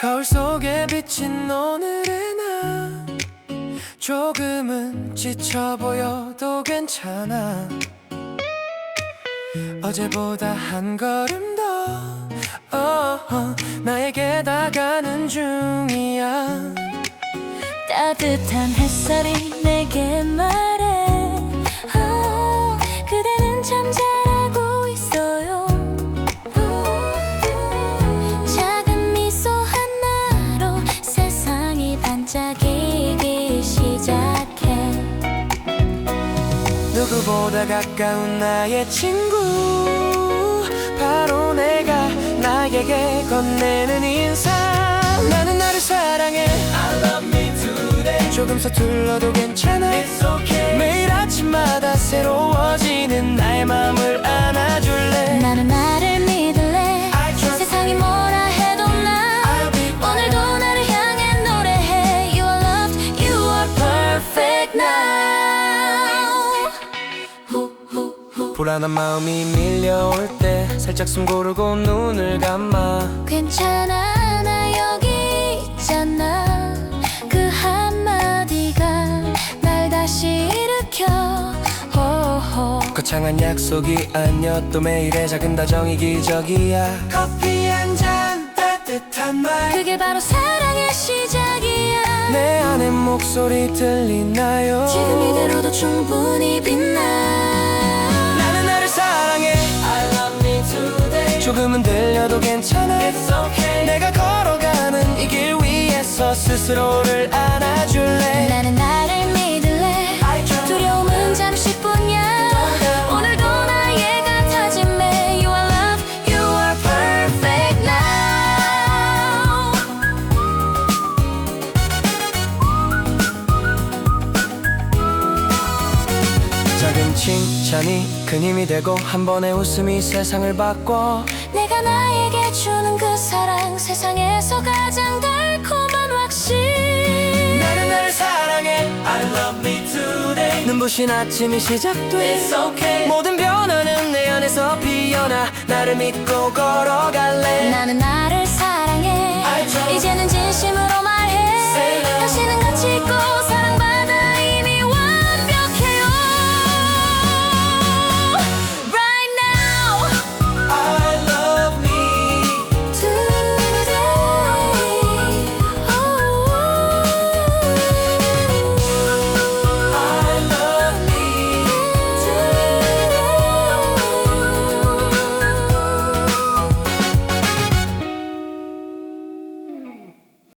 거울 속에 비친 오늘의 나. 조금은 지쳐 보여도 괜찮아. 어제보다 한 걸음 더. 어, 어, 나에게 다가는 중이야. 따뜻한 햇살이 반짝이기 시작해. 누구보다 가까운 나의 친구. 바로 내가 나에게 건네는 인사. 나는 나를 사랑해. I love me today. 조금 서툴러도 괜찮아. It's okay. 매일 아침마다 새로워지는 나의 마음을 불안한 마음이 밀려올 때 살짝 숨 고르고 눈을 감아. 괜찮아 나? 여기 있잖아. 그 한마디가 날 다시 일으켜. 호호 거창한 약속이 아니었도 매일의 작은 다정이 기적이야. 커피 한 잔 따뜻한 말. 그게 바로 사랑의 시작이야. 내 안에 목소리 들리나요? 지금 이대로도 충분히 빛나 스스로를 안아줄래? 나는 나를 믿을래? 두려움은 잠시뿐이야. 오늘도 나의 같아짐에 You are love, you are perfect now. 작은 칭찬이 큰 힘이 되고 한 번의 웃음이 세상을 바꿔. 내가 나에게 주는 그 사랑 세상에서 가장 눈부신 아침이 시작돼. It's okay. 모든 변화는 내 안에서 피어나. 나를 믿고 걸어갈래. 나는 나를 사랑해. trust 이제는 진심으로 말